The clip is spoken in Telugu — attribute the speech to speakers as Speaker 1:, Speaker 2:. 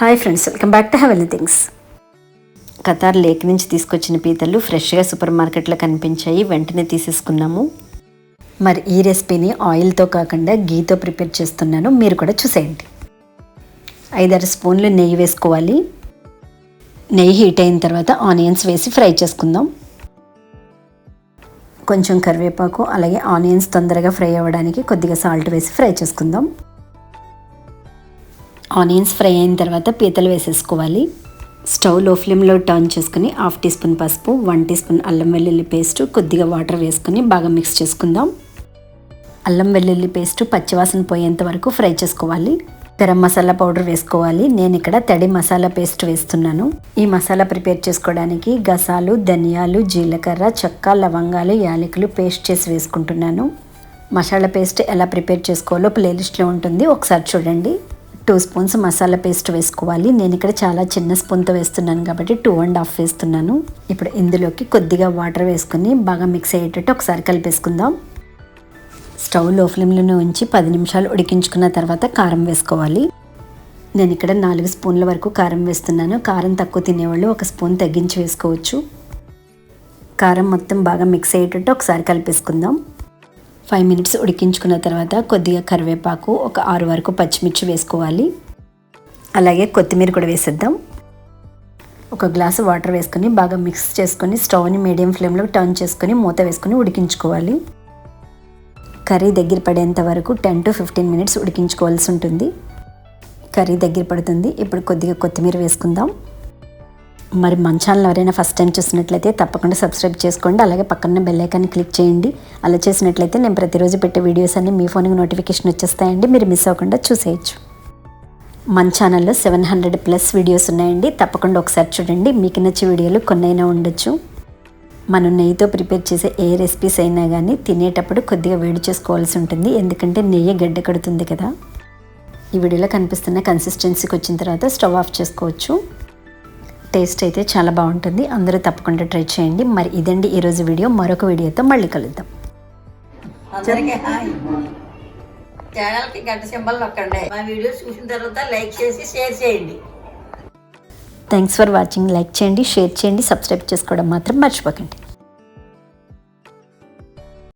Speaker 1: hi friends welcome back to heaven things Qatar lake నుంచి తీసుకొచ్చిన పీతలు ఫ్రెష్గా సూపర్ మార్కెట్లో కనిపించాయి వెంటనే తీసేసుకున్నాము మరి ఈ రెసిపీని ఆయిల్తో కాకుండా గీతో ప్రిపేర్ చేస్తున్నాను మీరు కూడా చూసేయండి ఐదారు స్పూన్లు నెయ్యి వేసుకోవాలి నెయ్యి హీట్ అయిన తర్వాత ఆనియన్స్ వేసి ఫ్రై చేసుకుందాం కొంచెం కరివేపాకు అలాగే ఆనియన్స్ తొందరగా ఫ్రై అవ్వడానికి కొద్దిగా సాల్ట్ వేసి ఫ్రై చేసుకుందాం ఆనియన్స్ ఫ్రై అయిన తర్వాత పీతలు వేసేసుకోవాలి స్టవ్ లో ఫ్లేమ్లో టర్న్ చేసుకుని హాఫ్ టీ స్పూన్ పసుపు వన్ టీ స్పూన్ అల్లం వెల్లుల్లి పేస్ట్ కొద్దిగా వాటర్ వేసుకుని బాగా మిక్స్ చేసుకుందాం అల్లం వెల్లుల్లి పేస్ట్ పచ్చివాసన పోయేంత వరకు ఫ్రై చేసుకోవాలి గరం మసాలా పౌడర్ వేసుకోవాలి నేను ఇక్కడ తడి మసాలా పేస్ట్ వేస్తున్నాను ఈ మసాలా ప్రిపేర్ చేసుకోవడానికి గసాలు ధనియాలు జీలకర్ర చెక్క లవంగాలు యాలకులు పేస్ట్ చేసి వేసుకుంటున్నాను మసాలా పేస్ట్ ఎలా ప్రిపేర్ చేసుకోవాలో ప్లేలిస్ట్లో ఉంటుంది ఒకసారి చూడండి టూ స్పూన్స్ మసాలా పేస్ట్ వేసుకోవాలి నేను ఇక్కడ చాలా చిన్న స్పూన్తో వేస్తున్నాను కాబట్టి టూ అండ్ హాఫ్ వేస్తున్నాను ఇప్పుడు ఇందులోకి కొద్దిగా వాటర్ వేసుకుని బాగా మిక్స్ అయ్యేటట్టు ఒకసారి కలిపేసుకుందాం స్టవ్ లో ఫ్లేమ్లోనే ఉంచి పది నిమిషాలు ఉడికించుకున్న తర్వాత కారం వేసుకోవాలి నేను ఇక్కడ నాలుగు స్పూన్ల వరకు కారం వేస్తున్నాను కారం తక్కువ తినేవాళ్ళు ఒక స్పూన్ తగ్గించి వేసుకోవచ్చు కారం మొత్తం బాగా మిక్స్ అయ్యేటట్టు ఒకసారి కలిపేసుకుందాం ఫైవ్ మినిట్స్ ఉడికించుకున్న తర్వాత కొద్దిగా కరివేపాకు ఒక ఆరు వరకు పచ్చిమిర్చి వేసుకోవాలి అలాగే కొత్తిమీర కూడా వేసేద్దాం ఒక గ్లాసు వాటర్ వేసుకొని బాగా మిక్స్ చేసుకొని స్టవ్ని మీడియం ఫ్లేమ్లో టర్న్ చేసుకొని మూత వేసుకొని ఉడికించుకోవాలి కర్రీ దగ్గర పడేంత వరకు టెన్ టు ఫిఫ్టీన్ మినిట్స్ ఉడికించుకోవాల్సి ఉంటుంది కర్రీ దగ్గర పడుతుంది ఇప్పుడు కొద్దిగా కొత్తిమీర వేసుకుందాం మరి మన ఛానల్ ఎవరైనా ఫస్ట్ టైం చూసినట్లయితే తప్పకుండా సబ్స్క్రైబ్ చేసుకోండి అలాగే పక్కన బెల్ ఐకాన్ క్లిక్ చేయండి అలా చేసినట్లయితే నేను ప్రతిరోజు పెట్టే వీడియోస్ అన్నీ మీ ఫోన్కి నోటిఫికేషన్ వచ్చేస్తాయండి మీరు మిస్ అవ్వకుండా చూసేయచ్చు మన ఛానల్లో సెవెన్ హండ్రెడ్ ప్లస్ వీడియోస్ ఉన్నాయండి తప్పకుండా ఒకసారి చూడండి మీకు నచ్చే వీడియోలు కొన్నైనా ఉండొచ్చు మనం నెయ్యితో ప్రిపేర్ చేసే ఏ రెసిపీస్ అయినా కానీ తినేటప్పుడు కొద్దిగా వేడి చేసుకోవాల్సి ఉంటుంది ఎందుకంటే నెయ్యి గడ్డ కడుతుంది కదా ఈ వీడియోలో కనిపిస్తున్న కన్సిస్టెన్సీకి వచ్చిన తర్వాత స్టవ్ ఆఫ్ చేసుకోవచ్చు టేస్ట్ అయితే చాలా బాగుంటుంది అందరూ తప్పకుండా ట్రై చేయండి మరి ఇదండి ఈరోజు వీడియో మరొక వీడియోతో మళ్ళీ కలుద్దాం ఛానల్కి గంట సింబల్
Speaker 2: నొక్కండి మా వీడియో చూసిన తర్వాత లైక్ చేసి షేర్ చేయండి థ్యాంక్స్ ఫర్ వాచింగ్ లైక్ చేయండి షేర్ చేయండి సబ్స్క్రైబ్ చేసుకోవడం మాత్రం మర్చిపోకండి